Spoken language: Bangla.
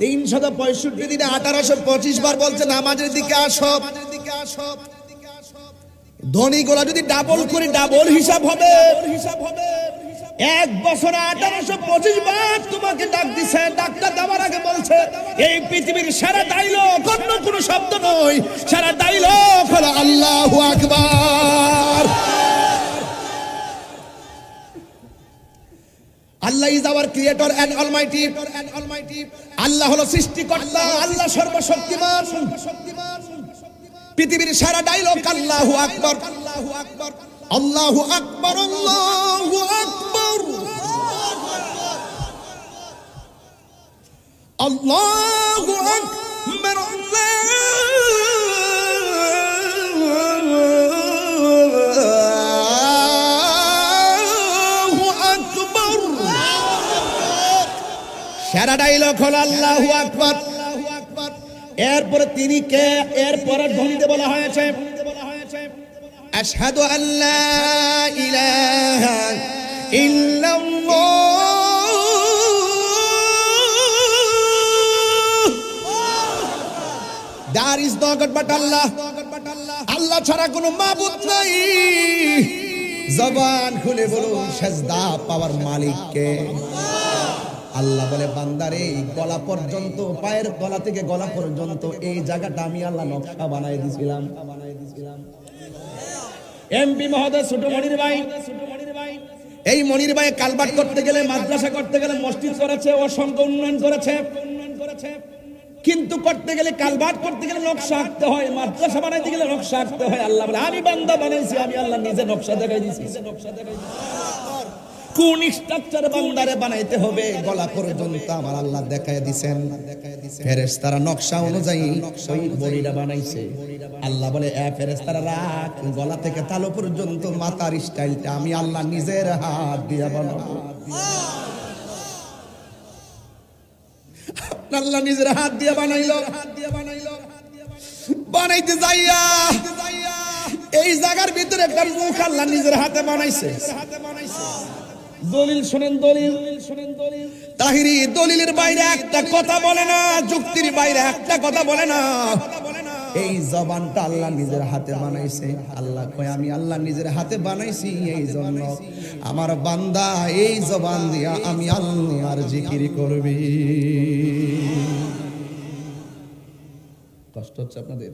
তিনশত পঁয়ষট্টি দিনে আঠারোশো পঁচিশ বার বলছে, নামাজের দিকে আসো। ধনী গোলা যদি ডাবল করে ডাবল হিসাব হবে হিসাব হবে এক বছরে আঠারোশো পঁচিশ বার তোমাকে ডাক দিছে, ডাক্তার দেওয়ার আগে বলছে, এই পৃথিবীর সেরা ডাইলগ অন্য কোনো শব্দ নয়, সেরা ডাইলগ হলো আল্লাহ আকবার। Allah is our creator and almighty আল্লাহ হলো সৃষ্টিকর্তা, আল্লাহ সর্বশক্তিমান। পৃথিবীর সারা ডাইলগ আল্লাহু আকবার। আল্লাহু আকবার আল্লাহু আকবার। আল্লাহু সেরা ডাইলগ হল আল্লাহু আকবার। এরপরে তিনি কে? এরপরে ধ্বনিতে বলা হয়েছে, আশহাদু আল্লাহ ইলাহা ইল্লাল্লাহ। Is no God but Allah. আল্লাহ ছাড়া কোনো মাবুদ নাই। জবান খুলে বলুন, সেজদা পাওয়ার মালিককে। আল্লাহ বলে বান্দারে এই গলা পর্যন্ত পায়ের গলা থেকে গলা পর্যন্ত এই জায়গাটা আমি আল্লাহ নকশা বানাই দিছিলাম। এমপি মহোদয় ছোট মনির ভাই। এই মনির ভাই কালবাট করতে গেলে মাদ্রাসা করতে গেলে মসজিদ করেছে অসংখ্য উন্নয়ন করেছে। উন্নয়ন করেছে কিন্তু করতে গেলে কালবাট করতে গেলে নকশা আঁকতে হয় মাদ্রাসা বানাইতে গেলে নকশা আঁকতে হয়। আল্লাহ বলে আমি বান্দা বানাইছি আমি আল্লাহ নিজে নকশা দেখাই দিছি। নকশা দেখাই কোন স্ট্রাকচার বান্দারে বানাইতে হবে? গলা পর্যন্ত আমার আল্লাহ দেখায় দিছেন। ফেরেশতারা নকশা অনুযায়ী ওই বড়িটা বানাইছে। আল্লাহ বলে এ ফেরেশতারা রাখ গলা থেকে তালো পর্যন্ত মাথার স্টাইলটা আমি আল্লাহ নিজের হাত দিয়া বানাবো। আল্লাহ নিজের হাত দিয়ে বানাইলো। হাত দিয়ে বানাইলো বানাইতে যাইয়া এই জায়গার ভিতরে একটা মুখ আল্লাহ নিজের হাতে বানাইছে হাতে বানাইছে। দলিল শুনেন দলিল। শুনেন দলিল তাহিরি দলিলের বাইরে একটা কথা বলে না, যুক্তির বাইরে একটা কথা বলে না। এই জবানটা আল্লাহ নিজের হাতে বানাইছে। আল্লাহ কয়, আমি আল্লাহ নিজের হাতে বানাইছি এই জন্য আমার বান্দা এই জবান দিয়া আমি আল্লাহর জিকির করবি। কষ্ট হচ্ছে আপনাদের?